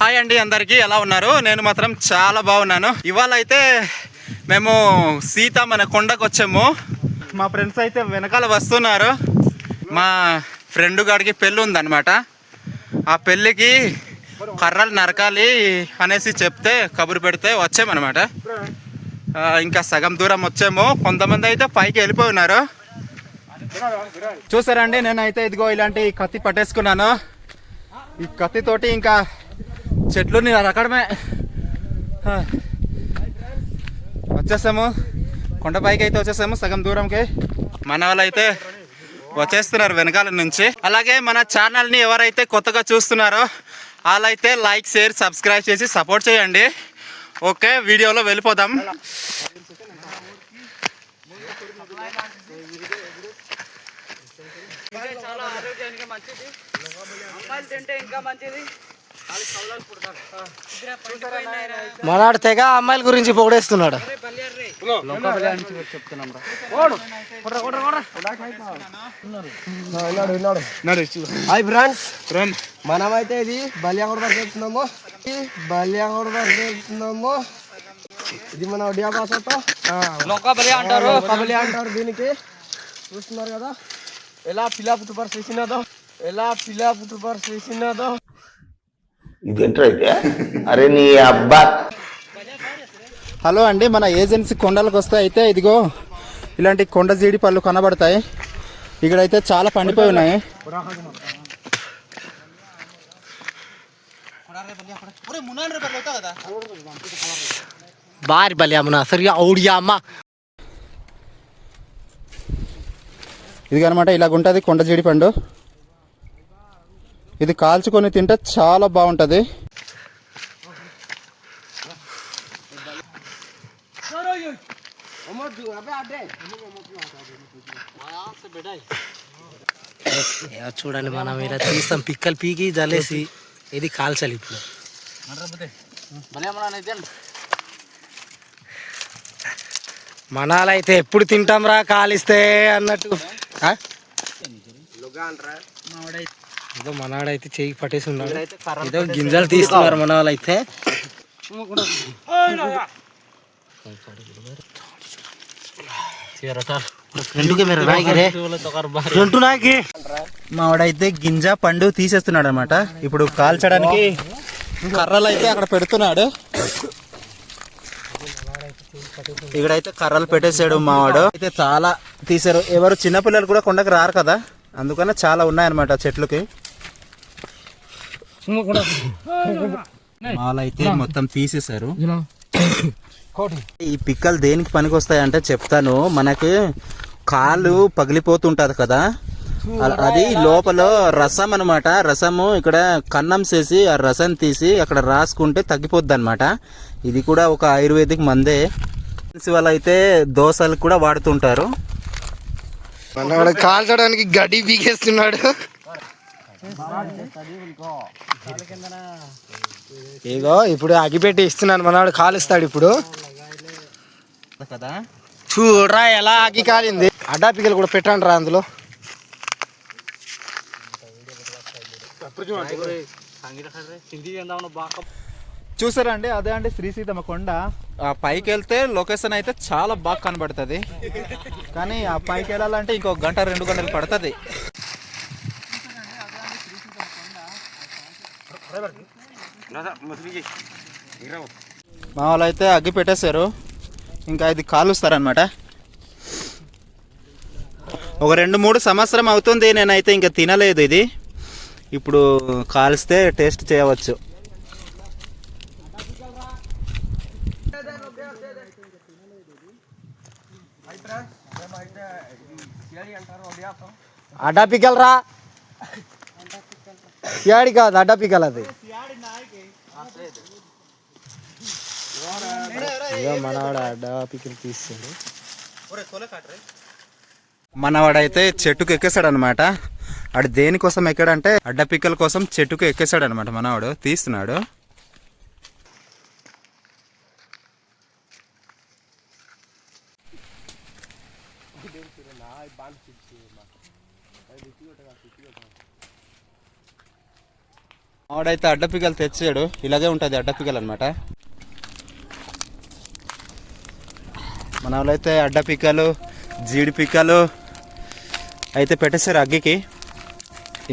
Hi అండి అందరికీ ఎలా ఉన్నారు? నేను మాత్రం చాలా బాగున్నాను. ఇవాళ అయితే మేము సీత మన కొండకు వచ్చాము మా ఫ్రెండ్స్ అయితే వెనకాల వస్తున్నారు. మా ఫ్రెండ్ గాడికి పెళ్ళి ఉందన్నమాట. ఆ పెళ్ళికి కర్రలు నరకాలి అనేసి చెప్తే కబురు పెడితే వచ్చామన్నమాట. ఇంకా సగం దూరం వచ్చాము. కొంతమంది అయితే పైకి వెళ్ళిపోయి ఉన్నారు చూసారండి నేనైతే ఇదిగో ఇలాంటి కత్తి పట్టేసుకున్నాను. ఈ కత్తితోటి ఇంకా చెట్లు నరకడమే వచ్చేసాము కొండపైకి అయితే వచ్చేసాము సగం దూరంకి. మన వాళ్ళైతే వచ్చేస్తున్నారు వెనకాల నుంచి. అలాగే మన ఛానల్ని ఎవరైతే కొత్తగా చూస్తున్నారో వాళ్ళైతే లైక్ షేర్ సబ్స్క్రైబ్ చేసి సపోర్ట్ చేయండి. ఓకే వీడియోలో వెళ్ళిపోదాం. చాలా ఆరోగ్యానికి మంచిది అమ్మాయిలు తింటే ఇంకా మంచిది. మనాడు తెగ అమ్మాయిల గురించి పొగిడేస్తున్నాడు. మనమైతే ఇది బల్యాగూడ వరకు వెళ్తున్నాము. ఇది బల్యాగూడ వరకు వెళ్తున్నాము. ఇది మన ఒడియా భాషతో అంటారు. అంటారు దీనికి. చూస్తున్నారు కదా. ఎలా పిల్ల పుట్టుపర్ చేసినదో ఎలా పిల్ల పుట్టుపర్ చేసినదో ఇదేంట్రా అయితే? అరే నీ అబ్బా. హలో అండి మన ఏజెన్సీ కొండలకు వస్తే అయితే ఇదిగో ఇలాంటి కొండ జీడి పళ్ళు కనబడతాయి. ఇక్కడైతే చాలా పండిపోయి ఉన్నాయి. బారి బల్యామున సరిగా ఔడియా అమ్మ. ఇది అనమాట ఇలాగ ఉంటుంది కొండ జీడి పండు. ఇది కాల్చుకొని తింటే చాలా బాగుంటుంది. చూడండి మనం ఇలా తీస్తాం. పిక్కలు పీకి జలేసి ఇది కాల్చాలి ఇప్పుడు. మనాలైతే ఎప్పుడు తింటాం రా కాలిస్తే అన్నట్టు? ఏదో మనాడైతే చేయి పట్టేసి ఉన్నాడు. ఏదో గింజలు తీస్తున్నారు మన రెండు నాయకి మావాడైతే గింజ పండు తీసేస్తున్నాడు అనమాట ఇప్పుడు కాల్చడానికి కర్రలు అయితే అక్కడ పెడుతున్నాడు. ఇక్కడైతే కర్రలు పెట్టేశాడు మావాడు. అయితే చాలా తీసారు. ఎవరు చిన్నపిల్లలు కూడా కొండకు రారు కదా. అందుకనే చాలా ఉన్నాయన్నమాట చెట్లకి. వాళ్ళైతే మొత్తం తీసేశారు. ఈ పిక్కలు దేనికి పనికి వస్తాయంటే చెప్తాను. మనకి కాలు పగిలిపోతుంటది కదా. అది లోపల రసం అన్నమాట. రసము ఇక్కడ కన్నం చేసి ఆ రసం తీసి అక్కడ రాసుకుంటే తగ్గిపోద్ది అనమాట ఇది కూడా ఒక ఆయుర్వేదిక్ మందే. వాళ్ళైతే దోశలు కూడా వాడుతుంటారు. కాల్చడానికి గడి పీకేస్తున్నాడు. ఇగో ఇప్పుడు అగిపెట్టి ఇస్తున్నాను మనవాడు కాలుస్తాడు ఇప్పుడు. కదా చూడరా ఎలా అగ్గి కాలింది. అడ్డా పిగలు కూడా పెట్టండి రా అందులో. చూసారా అండి అదే అండి శ్రీ సీతమ్మ కొండ. ఆ పైకి వెళ్తే లొకేషన్ అయితే చాలా బాగా కనబడుతుంది. కానీ ఆ పైకి వెళ్ళాలంటే ఇంకో గంట రెండు గంటలు పడుతుంది. మా వాళ్ళు అయితే అగ్గి పెట్టేశారు. ఇంకా ఇది కాలుస్తారనమాట ఒక రెండు మూడు సంవత్సరం అవుతుంది నేనైతే ఇంకా తినలేదు ఇది. ఇప్పుడు కాల్స్తే టేస్ట్ చేయవచ్చు. అడ్డా పిగలరా రా సియాడి కాదు అడ్డా పిక్కలు అది మనవాడు అడ్డా పిక్కలు తీస్తుంది మనవాడైతే చెట్టుకు ఎక్కేసాడు అనమాట ఆడు దేనికోసం ఎక్కడంటే అడ్డ పిక్కల కోసం చెట్టుకు ఎక్కేసాడు అనమాట మనవాడు. తీస్తున్నాడు. ఆవిడైతే అడ్డపికలు తెచ్చాడు. ఇలాగే ఉంటుంది అడ్డపికలు అనమాట మన వాళ్ళైతే అడ్డపిక్కలు జీడి పిక్కలు అయితే పెట్టేశారు అగ్గికి.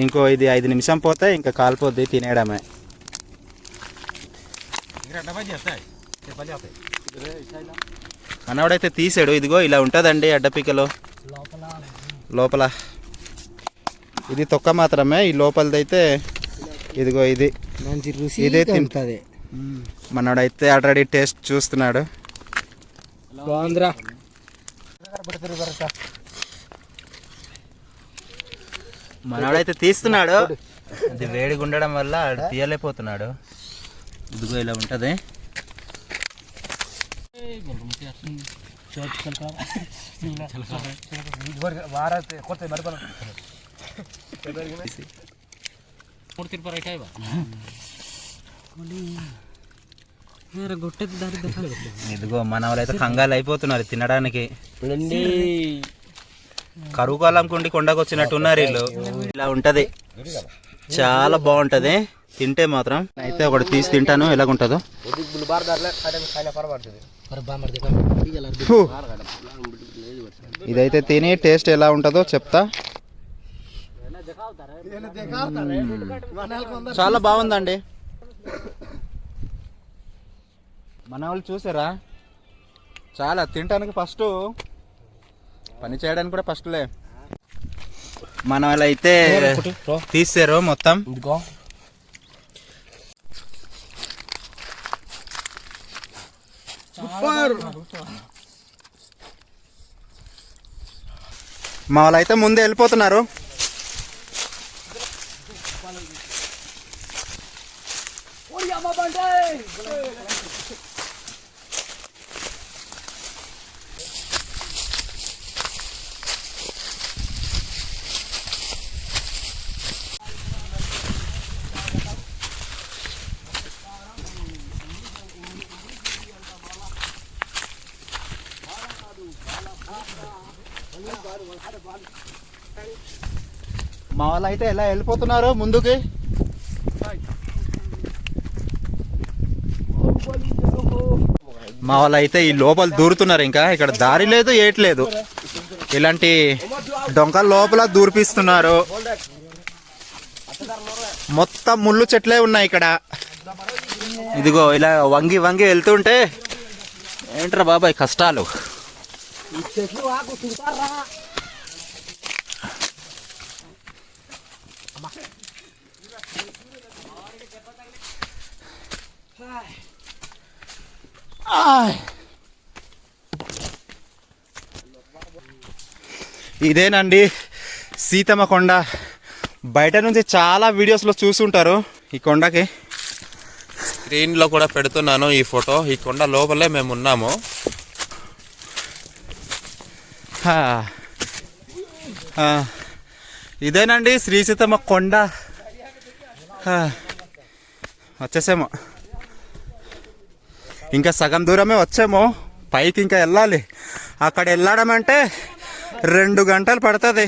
ఇంకో ఇది ఐదు నిమిషం పోతే ఇంకా కాలిపోద్ది తినేయడమే. మనవాడైతే తీసాడు. ఇదిగో ఇలా ఉంటుందండి అడ్డపిక్కలు లోపల. ఇది తొక్క మాత్రమే. ఈ లోపలదైతే ఇదిగో ఇది. మంచి రుచి ఇదే ఉంటుంది. మనోడైతే ఆల్రెడీ టేస్ట్ చూస్తున్నాడు. బాగుందిరా. మనోడైతే తీస్తున్నాడు. అది వేడిగా ఉండడం వల్ల ఆడు తీయలేకపోతున్నాడు. ఇదిగో ఇలా ఉంటది. ఇదిగో మన వాళ్ళైతే కంగాలు అయిపోతున్నారు తినడానికి కరువు కాలం కుండి కొండకు వచ్చినట్టు ఉన్నారు వీళ్ళు ఇలా ఉంటది చాలా బాగుంటది తింటే మాత్రం అయితే ఒకటి తీసి తింటాను ఎలాగుంటుందో. ఇదైతే తిని టేస్ట్ ఎలా ఉంటుందో చెప్తా చాలా బాగుందండి. మన వాళ్ళు చూసారా? చాలా తినడానికి ఫస్ట్ పని చేయడానికి కూడా ఫస్ట్లే మన వాళ్ళు అయితే తీసారు మొత్తం. మా వాళ్ళు అయితే ముందే వెళ్ళిపోతున్నారు. మా వాళ్ళు అయితే ఎలా వెళ్ళిపోతున్నారు ముందుకి. మా వాళ్ళు అయితే ఈ లోపల దూరుతున్నారు ఇంకా. ఇక్కడ దారి లేదు ఏట్లేదు ఇలాంటి డొంకల లోపల దూర్పిస్తున్నారు. మొత్తం ముళ్ళు చెట్లే ఉన్నాయి ఇక్కడ. ఇదిగో ఇలా వంగి వంగి వెళ్తుంటే ఏంట్రా బాబాయ్ కష్టాలు? చెట్లు ఇదేనండి సీతమ్మ కొండ. బయట నుంచి చాలా వీడియోస్లో చూసుంటారు ఈ కొండకి. స్క్రీన్లో కూడా పెడుతున్నాను ఈ ఫోటో. ఈ కొండ లోపలే మేము ఉన్నాము. హా. ఆ. ఇదేనండి శ్రీ సీతమ్మ కొండ. హా. వచ్చేసాము. ఇంకా సగం దూరమే వచ్చాము. పైకి ఇంకా వెళ్ళాలి. అక్కడ వెళ్ళడం అంటే రెండు గంటలు పడుతుంది.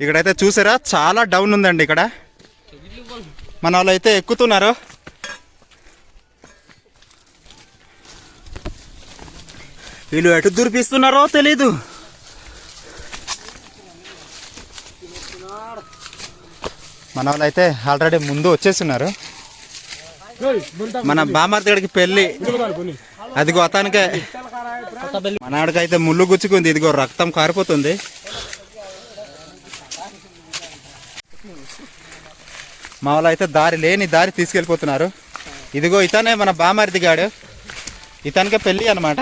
ఇక్కడైతే చూసారా? చాలా డౌన్ ఉందండి ఇక్కడ. మన వాళ్ళు అయితే ఎక్కుతున్నారు. వీళ్ళు ఎటు దూరిపిస్తున్నారో తెలీదు. మన వాళ్ళు అయితే ఆల్రెడీ ముందు వచ్చేస్తున్నారు. మన బామర్తి గడికి పెళ్ళి. అదిగో అతనికే. మన ఆడికైతే ముళ్ళు గుచ్చుకుంది. ఇదిగో రక్తం కారిపోతుంది. మా వాళ్ళు అయితే దారి లేని దారి తీసుకెళ్ళిపోతున్నారు. ఇదిగో ఇతనే మన బామర్దిగాడు ఇతనికే పెళ్ళి అనమాట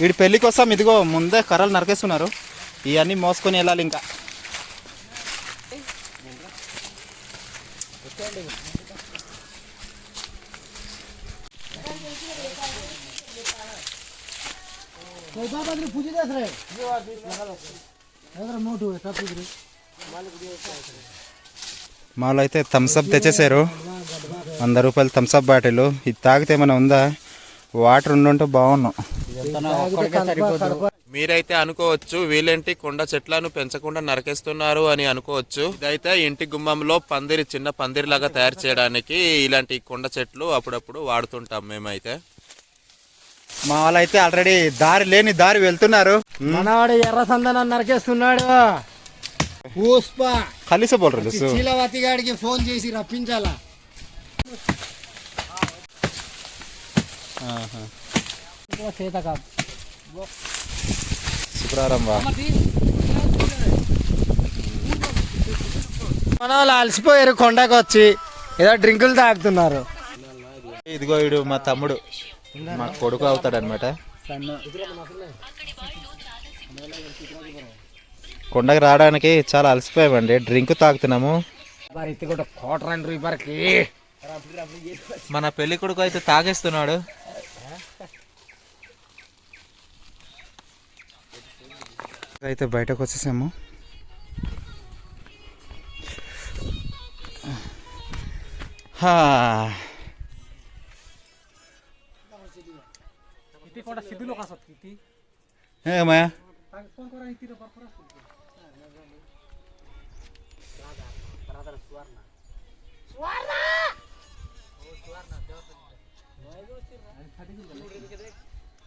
వీడి పెళ్ళి కోసం ఇదిగో ముందే కర్రలు నరికేస్తున్నారు. ఇవన్నీ మోసుకొని వెళ్ళాలి ఇంకా. మాలో అయితే థమ్స్అప్ తెచ్చేసారు వంద రూపాయలు థమ్స్అప్ బాటిల్. ఇది తాగితే ఏమైనా ఉందా? వాటర్ ఉండుంటే బాగున్నాం. మీరైతే అనుకోవచ్చు వీళ్ళేంటి కొండ చెట్లను పెంచకుండా నరకేస్తున్నారు అని అనుకోవచ్చు. ఇదైతే ఇంటి గుమ్మంలో పందిరి చిన్న పందిరి లాగా తయారు చేయడానికి ఇలాంటి కొండ చెట్లు అప్పుడప్పుడు వాడుతుంటాం మేమైతే. మా వాళ్ళైతే ఆల్రెడీ దారి లేని దారి వెళ్తున్నారు. మనవాడు ఎర్ర సందనం నరికేస్తున్నాడు. పుష్ప. కలిసి బోల్రు శీలవతి గారికి ఫోన్ చేసి రప్పించాలా. చేత కాదు. శుక్రవారం బా మన వాళ్ళు అలసిపోయారు కొండకు వచ్చి. ఏదో డ్రింకులు తాగుతున్నారు. ఇదిగో వీడు మా తమ్ముడు. మా కొడుకు అవుతాడు అనమాట కొండకి రావడానికి చాలా అలసిపోయామండి. డ్రింక్ తాగుతున్నాము. మన పెళ్ళి కొడుకు అయితే తాగేస్తున్నాడు. అయితే బయటకు వచ్చేసాము. హా. ఏమయ్యా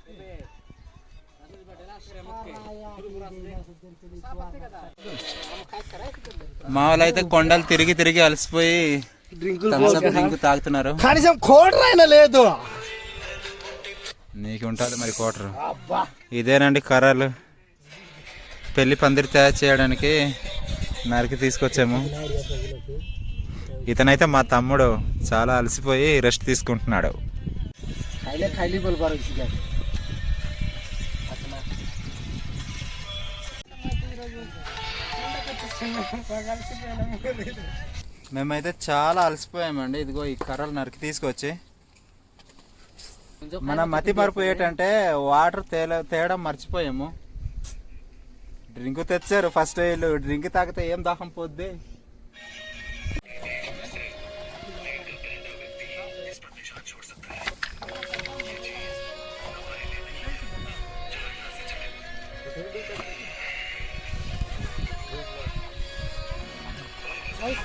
మా వాళ్ళు అయితే కొండలు తిరిగి తిరిగి అలసిపోయి డ్రింక్ తాగుతున్నారు. కనీసం కోట అయినా లేదు. నీకు ఉంటుంది మరి కోటరు ఇదేనండి కర్రలు. పెళ్ళి పందిరి తయారు చేయడానికి నరికి తీసుకొచ్చాము. ఇతనైతే మా తమ్ముడు. చాలా అలసిపోయి రెస్ట్ తీసుకుంటున్నాడు. మేమైతే చాలా అలసిపోయామండి. ఇదిగో ఈ కర్రలు నరికి తీసుకొచ్చి. మన మతి మరుపు ఏంటంటే వాటర్ తేల తేయడం మర్చిపోయాము. డ్రింక్ తెచ్చారు. ఫస్ట్ వీళ్ళు డ్రింక్ తాగితే ఏం దాహం పోద్ది? Aziz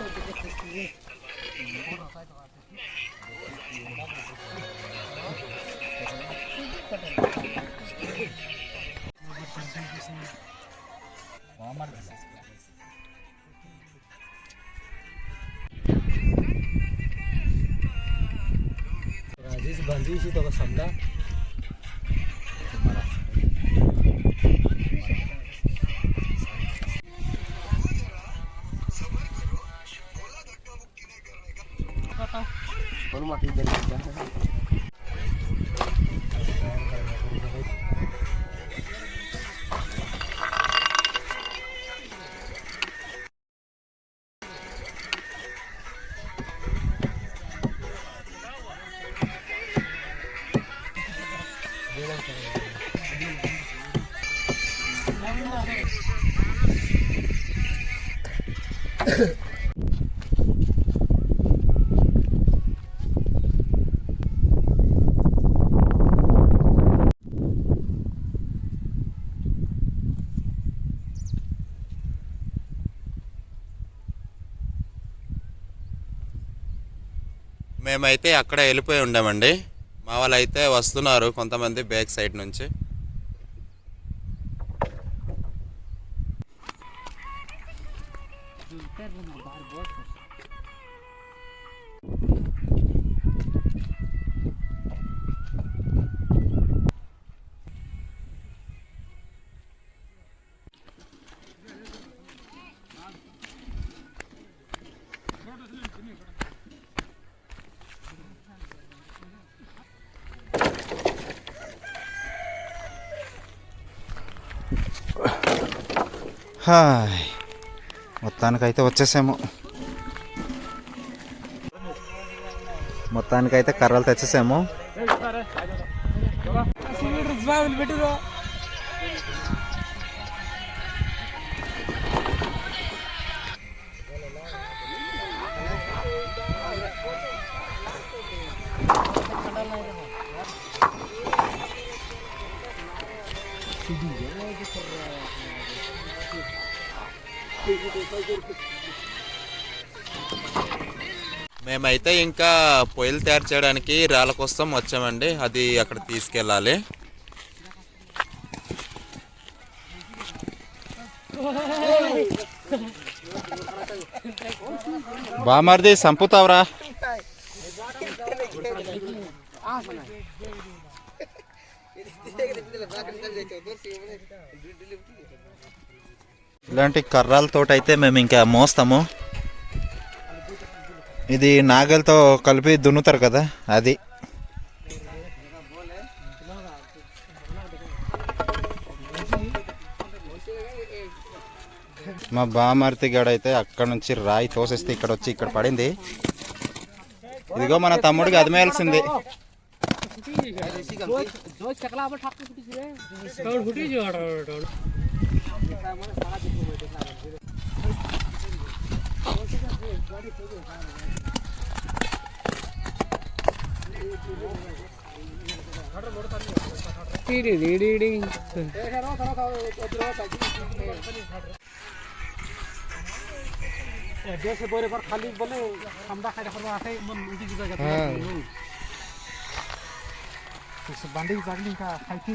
Bandi sih toko sambal. Por un matín de మేమైతే అక్కడ వెళ్ళిపోయి ఉండామండి. మా వాళ్ళు అయితే వస్తున్నారు కొంతమంది బ్యాక్ సైడ్ నుంచి. హాయ్. మొత్తానికైతే వచ్చేసాము. మొత్తానికైతే కర్రలు తెచ్చేసాము. మేమైతే ఇంకా పొయ్యిలు తయారు చేయడానికి రాళ్ళ కోసం వచ్చామండి. అది అక్కడ తీసుకెళ్ళాలి. బామర్ది సంపుతావురా. ఇలాంటి కర్రాలతో అయితే మేము ఇంకా మోస్తాము ఇది నాగలతో కలిపి దున్నుతారు కదా అది మా బామర్తి గడ అయితే అక్కడ నుంచి రాయి తోసేస్తే ఇక్కడ వచ్చి ఇక్కడ పడింది ఇదిగో మన తమ్ముడికి అదిమేయాల్సింది দেশে বইরে পর খালি বলে আমরা খাইটা করব আসে মন উঠি দিতে বান্ডি চাকরি খাইছি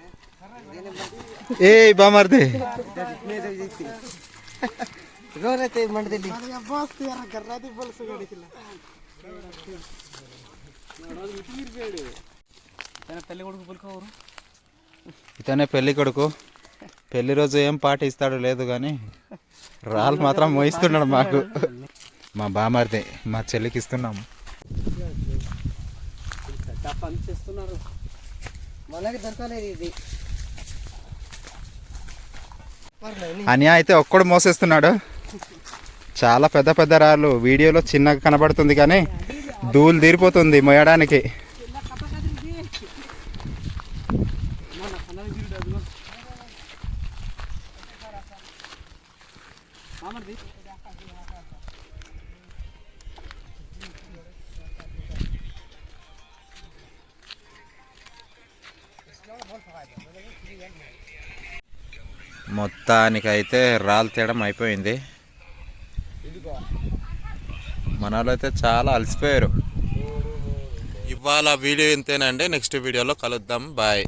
ఏ బామర్ది. రోరైతే మంటది ఇతనే పెళ్ళి కొడుకు. పెళ్ళి రోజు ఏం పాట ఇస్తాడో లేదు కానీ రాళ్ళు మాత్రం మోయిస్తున్నాడు మాకు. మా బామర్ది మా చెల్లికి ఇస్తున్నాము మనకి దొరకలేదు ఇది. అన్యా అయితే ఒక్కడు మోసేస్తున్నాడు. చాలా పెద్ద పెద్ద రాళ్ళు. వీడియోలో చిన్నగా కనబడుతుంది కానీ ధూళి తీరిపోతుంది మోయడానికి మొత్తానికైతే రాళ్ళు తీయడం అయిపోయింది. మన వాళ్ళు అయితే చాలా అలసిపోయారు. ఇవాళ వీడియో ఇంతేనండి. నెక్స్ట్ వీడియోలో కలుద్దాం. బాయ్.